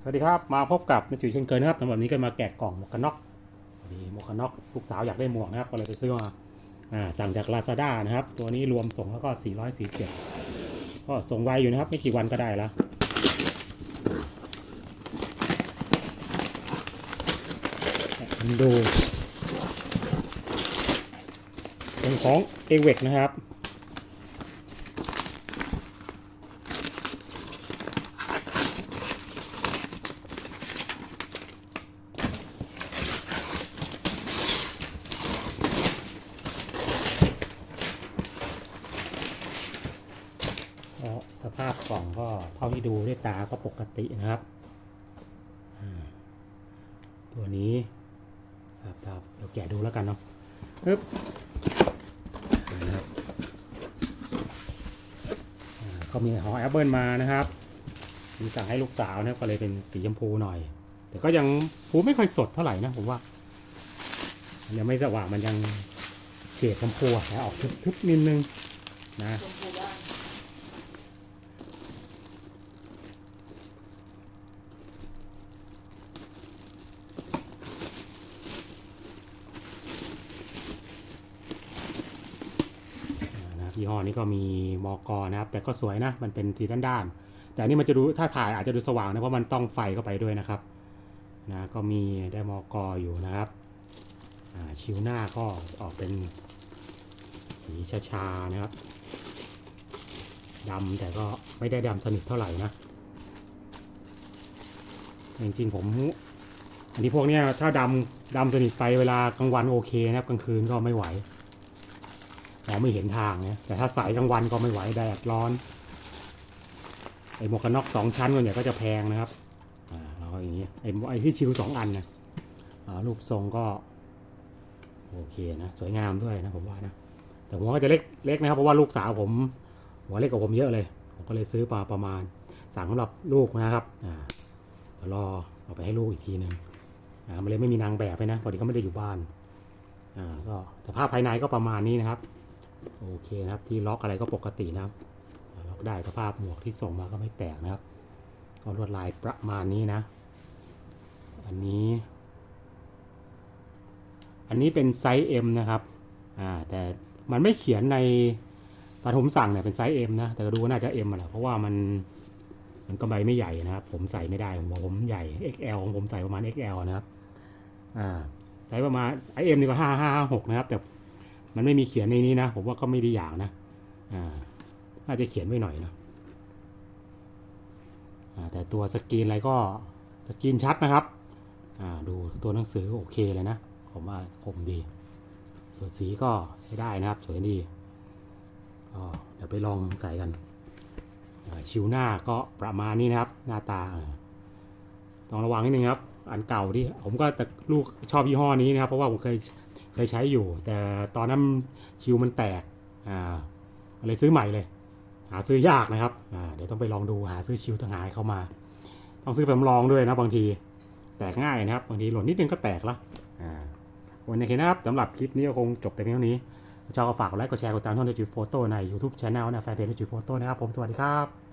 สวัสดีครับ มาพบกับนจุยเช่นเคยนะครับสำหรับวันนี้ก็มาแกะกล่องหมวกกันน็อกพอดีหมวกกันน็อกลูกสาวอยากได้หมวกนะครับก็เลยไปซื้อมาอ่าสั่งจาก Lazada นะครับ ตัวนี้รวมส่งแล้วก็ 447 ก็ส่งไวอยู่นะครับ ไม่กี่วันก็ได้แล้วมาดูเป็นของเอเวกนะครับ สภาพกล่องก็เท่าที่ดูด้วยตาก็ปกตินะครับ ตัวนี้ครับครับเดี๋ยวแกะดูแล้วกันเนาะปึ๊บนะครับอ่าก็มีหอแอปเปิลมานะครับ มีสั่งให้ลูกสาวนะครับก็เลยเป็นสีชมพูหน่อย แต่ก็ยังพูไม่ค่อยสดเท่าไหร่นะผมว่ายังไม่สว่างมันยังเฉดชมพูอะนะออกทึบๆนิดนึงนะชมพูบ้าง อ่านะครับ ยี่ห้อนี้ก็มีมอกอนะครับ แต่ก็สวยนะ มันเป็นสีด้านๆ แต่อันนี้มันจะดูถ้าถ่ายอาจจะดูสว่างนะเพราะมันต้องไฟเข้าไปด้วยนะครับนะก็มีได้มอกออยู่นะครับชิวหน้าก็ออกเป็นสีชาๆนะครับดำแต่ก็ไม่ได้ดำสนิทเท่าไหร่นะจริงๆผมอันนี้พวกเนี้ยถ้าดำดำสนิทไปเวลากลางวันโอเคนะครับกลางคืนก็ไม่ไหว มองไม่เห็นทางนะแต่ถ้าสายกลางวันก็ไม่ไหวแดดร้อนไอ้หมวกกันน็อกสองชั้นส่วนใหญ่ก็จะแพงนะครับอ่าเราก็อย่างนี้ไอ้ไอ้ที่ชิวสองอันนะอ่ารูปทรงก็ โอเคนะสวยงามด้วยนะผมว่านะแต่หัวก็จะเล็กเล็กนะครับเพราะว่าลูกสาวผม หัวเล็กกว่าผมเยอะเลย ผมก็เลยซื้อมาประมาณสั่งสำหรับลูกนะครับอ่าเดี๋ยวรอเอาไปให้ลูกอีกทีหนึ่งอ่ามันเลยไม่มีนางแบบไปนะพอดีก็ไม่ได้อยู่บ้านอ่าก็สภาพภายในก็ประมาณนี้นะครับ โอเคนะครับ ที่ล็อกอะไรก็ปกตินะครับ ล็อกได้สภาพหมวกที่ส่งมาก็ไม่แตกนะครับก็ลวดลายประมาณนี้นะ อันนี้ อันนี้เป็นไซส์ M นะครับ อ่า แต่มันไม่เขียนในตอนผมสั่งเนี่ยเป็นไซส์ M นะ แต่ก็ดูว่าน่าจะ M อะแหละเพราะว่ามันมันก็ใบไม่ใหญ่นะครับ ผมใส่ไม่ได้ผมบอกผมใหญ่ XL ของผมใส่ประมาณ XL นะครับ อ่าไซส์ประมาณไอเอ็มนี่ก็ห้าห้าหกนะครับ แต่ มันไม่มีเขียนในนี้นะ ผมว่าก็ไม่ได้อย่างนะอ่าน่าจจะเขียนไว้หน่อยนะอ่าแต่ตัวสกรีนอะไรก็สกรีนชัดนะครับอ่าดูตัวหนังสือโอเคเลยนะ ผมว่าคมดี ส่วนสีก็ใช้ได้นะครับ สวยดีเดี๋ยวไปลองใส่กันอ่าชิวหน้าก็ประมาณนี้นะครับ หน้าตาอ่าต้องระวังนิดนึงครับ อันเก่าที่ผมก็แต่ลูกชอบยี่ห้อนี้นะครับ เพราะว่าผมเคย เคยใช้อยู่ แต่ตอนนั้นชิวมันแตกอ่าเลยซื้อใหม่เลย หาซื้อยากนะครับอ่าเดี๋ยวต้องไปลองดูหาซื้อชิวต่างหากเข้ามา ต้องซื้อแบบลองด้วยนะบางทีแตกง่ายนะครับ บางทีหล่นนิดนึงก็แตกละอ่าวันนี้นะครับสำหรับคลิปนี้ก็คงจบแต่เพียงเท่านี้ชอบก็ฝากกดไลค์กดแชร์กดติดตามช่องเดจิโฟโต้ใน YouTube Channel นะแฟนเพจเดจิโฟโต้นะครับผมสวัสดีครับ